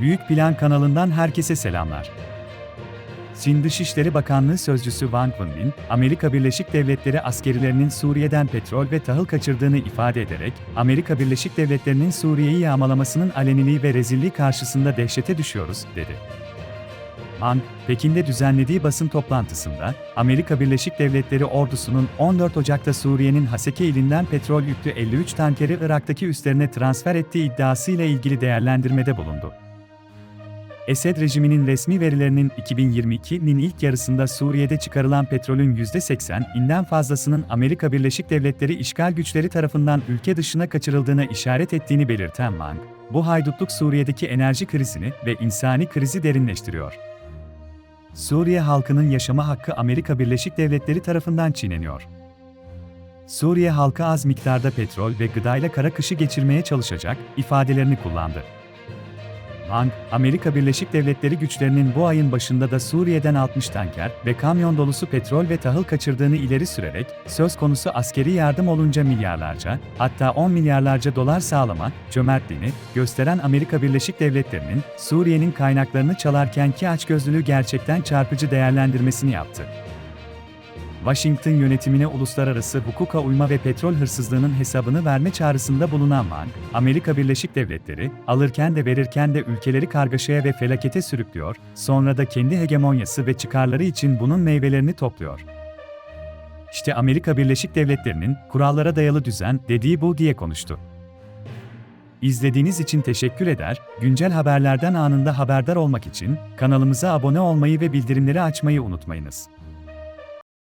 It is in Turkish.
Büyük Plan kanalından herkese selamlar. Çin Dışişleri Bakanlığı Sözcüsü Wang Wenbin, Amerika Birleşik Devletleri askerilerinin Suriye'den petrol ve tahıl kaçırdığını ifade ederek, Amerika Birleşik Devletleri'nin Suriye'yi yağmalamasının aleniliği ve rezilliği karşısında dehşete düşüyoruz, dedi. Wang, Pekin'de düzenlediği basın toplantısında, Amerika Birleşik Devletleri ordusunun 14 Ocak'ta Suriye'nin Haseke ilinden petrol yüklü 53 tankeri Irak'taki üslerine transfer ettiği iddiasıyla ilgili değerlendirmede bulundu. Esed rejiminin resmi verilerinin 2022'nin ilk yarısında Suriye'de çıkarılan petrolün %80'inden fazlasının Amerika Birleşik Devletleri işgal güçleri tarafından ülke dışına kaçırıldığına işaret ettiğini belirten Wang, bu haydutluk Suriye'deki enerji krizini ve insani krizi derinleştiriyor. Suriye halkının yaşama hakkı Amerika Birleşik Devletleri tarafından çiğneniyor. Suriye halkı az miktarda petrol ve gıdayla kara kışı geçirmeye çalışacak ifadelerini kullandı. Wang, Amerika Birleşik Devletleri güçlerinin bu ayın başında da Suriye'den 60 tanker ve kamyon dolusu petrol ve tahıl kaçırdığını ileri sürerek, söz konusu askeri yardım olunca milyarlarca, hatta 10 milyarlarca dolar sağlama, cömertliğini gösteren Amerika Birleşik Devletleri'nin Suriye'nin kaynaklarını çalarkenki açgözlülüğü gerçekten çarpıcı değerlendirmesini yaptı. Washington yönetimine uluslararası hukuka uyma ve petrol hırsızlığının hesabını verme çağrısında bulunan Wang, Amerika Birleşik Devletleri, alırken de verirken de ülkeleri kargaşaya ve felakete sürüklüyor, sonra da kendi hegemonyası ve çıkarları için bunun meyvelerini topluyor. İşte Amerika Birleşik Devletleri'nin kurallara dayalı düzen dediği bu diye konuştu. İzlediğiniz için teşekkür eder, güncel haberlerden anında haberdar olmak için kanalımıza abone olmayı ve bildirimleri açmayı unutmayınız.